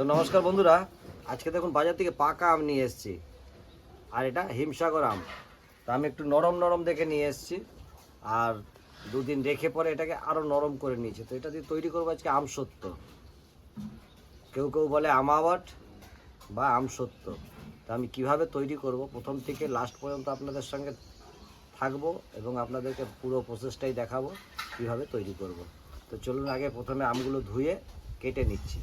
তো নমস্কার বন্ধুরা, আজকে দেখুন বাজার থেকে পাকা আম নিয়ে এসেছি, আর এটা হিমসাগর আম। তা আমি একটু নরম নরম দেখে নিয়ে এসেছি, আর দুদিন রেখে পরে এটাকে আরও নরম করে নিয়েছি। তো এটা দিয়ে তৈরি করব আজকে আম সত্য। কেউ কেউ বলে আমাওয়াট বা আম সত্য। তা আমি কীভাবে তৈরি করব, প্রথম থেকে লাস্ট পর্যন্ত আপনাদের সঙ্গে থাকব এবং আপনাদেরকে পুরো প্রসেসটাই দেখাবো কীভাবে তৈরি করব। তো চলুন আগে প্রথমে আমগুলো ধুয়ে কেটে নিচ্ছি।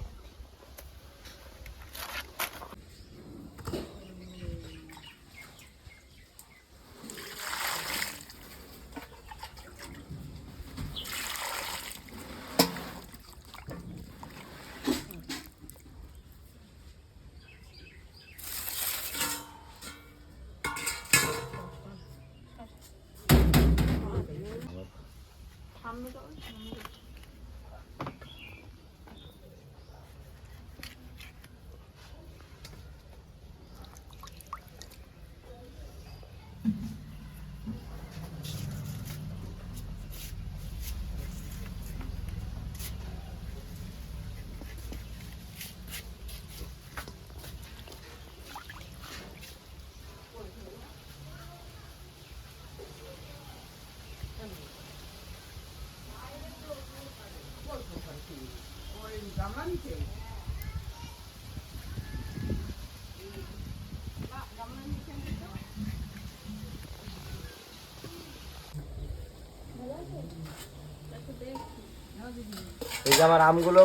এই যে আমার আমগুলো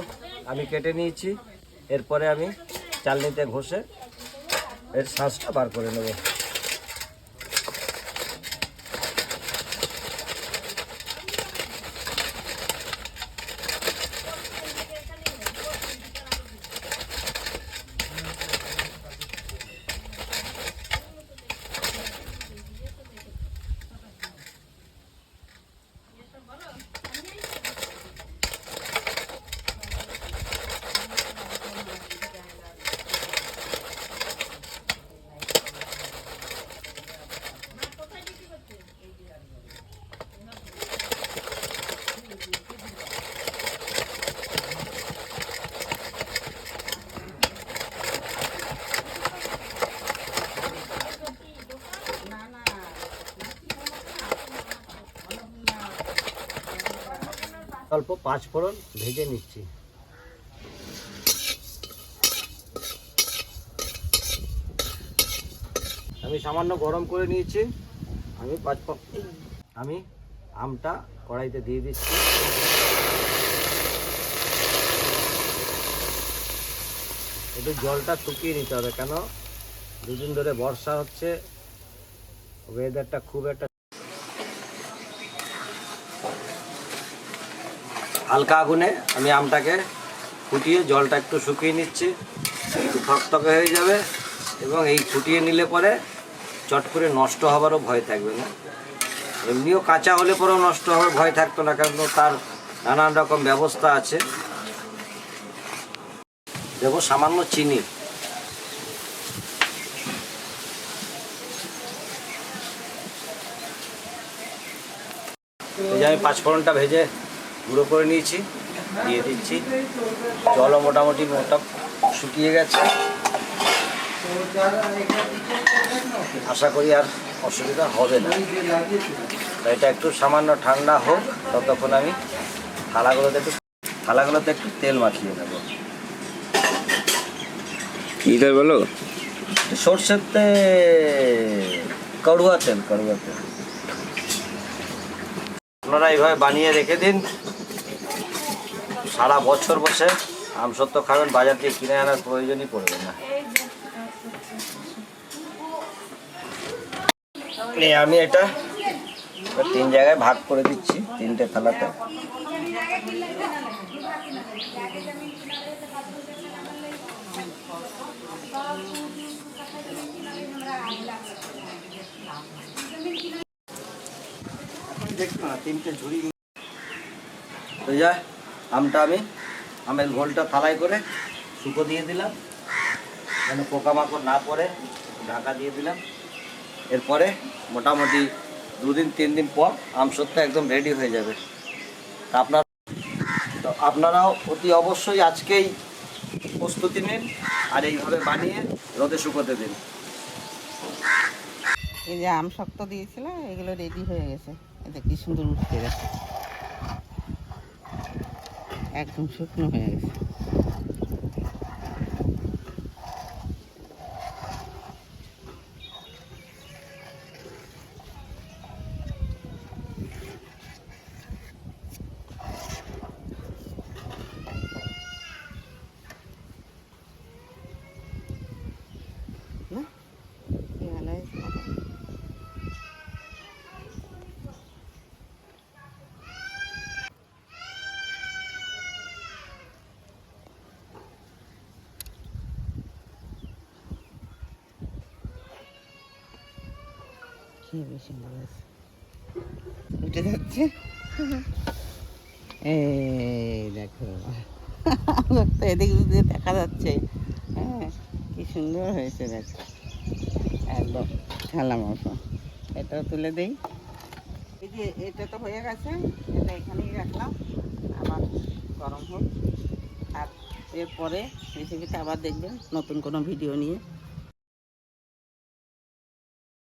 আমি কেটে নিয়েছি। এরপরে আমি চালনিতে ঘষে এর শাঁসটা বার করে নেব। অল্প পাঁচ ফোড়ন ভেজে নিচ্ছি। আমি সামান্য গরম করে নিয়েছি। আমি পাঁচ আমি আমটা কড়াইতে দিয়ে দিচ্ছি। একটু জলটা শুকিয়ে নিতে হবে কেন? দুদিন ধরে বর্ষা হচ্ছে ওয়েদারটা খুব একটা হালকা আগুনে আমি আমটাকে ফুটিয়ে জলটা একটু শুকিয়ে নিচ্ছি। একটু থকথকে হয়ে যাবে এবং এই ফুটিয়ে নিলে পরে চট করে নষ্ট হবারও ভয় থাকবে না। এমনিও কাঁচা হলে পরেও নষ্ট হওয়ার ভয় থাকতো না, কারণ তার নানান রকম ব্যবস্থা আছে। দেবো সামান্য চিনি। এই যে আমি পাঁচফোড়নটা ভেজে গুঁড়ো করে নিয়েছি দিয়ে দিচ্ছি। জলও মোটামুটি মোটা শুকিয়ে গেছে। আশা করি আর অসুবিধা হবে না। এটা একটু সামান্য ঠান্ডা হোক ততক্ষণ আমি থালাগুলোতে একটু থালাগুলোতে একটু তেল মাখিয়ে নেব। কি তাই বলো? সর্ষের তেল কড়ুয়া তেল করুয়া তেল। আপনারা এইভাবে বানিয়ে রেখে দিন। সারা বছর বসে আমসত্ব খাবেন, বাজার থেকে কিনে আনার প্রয়োজনই পড়বে না। আমি এটা তিন জায়গায় ভাগ করে দিচ্ছি, তিনটে থালাতে। তিনটে ঝুড়ি যা। আমটা আমি, আমের ঘোলটা থালায় করে শুকো দিয়ে দিলাম। যেন পোকামাকড় না পড়ে, ঢাকা দিয়ে দিলাম। এরপরে মোটামুটি দুদিন তিন দিন পর আম সত্য একদম রেডি হয়ে যাবে। তা আপনার তো আপনারাও অতি অবশ্যই আজকেই প্রস্তুতি নিন আর এইভাবে বানিয়ে রোদে শুকোতে দিন। এই যে আম শক্ত দিয়েছিল, এগুলো রেডি হয়ে গেছে। এতে কি সুন্দর উঠতে গেছে। একদম শুকনো হয়ে গেছে না কি ভালো হয়েছে খেয়ে বেশি আছে উঠে যাচ্ছে। এই দেখো তো এদিক দিয়ে দেখা যাচ্ছে। হ্যাঁ কি সুন্দর হয়েছে দেখো। একদম ঠান্ডা মৌসুম এটাও তুলে দেই। এই যে এটা তো হয়ে গেছে। এটা এখানেই রাখলাম। আবার গরম হোক। আর এরপরে রেসিপিটা আবার দেখবেন নতুন কোনো ভিডিও নিয়ে।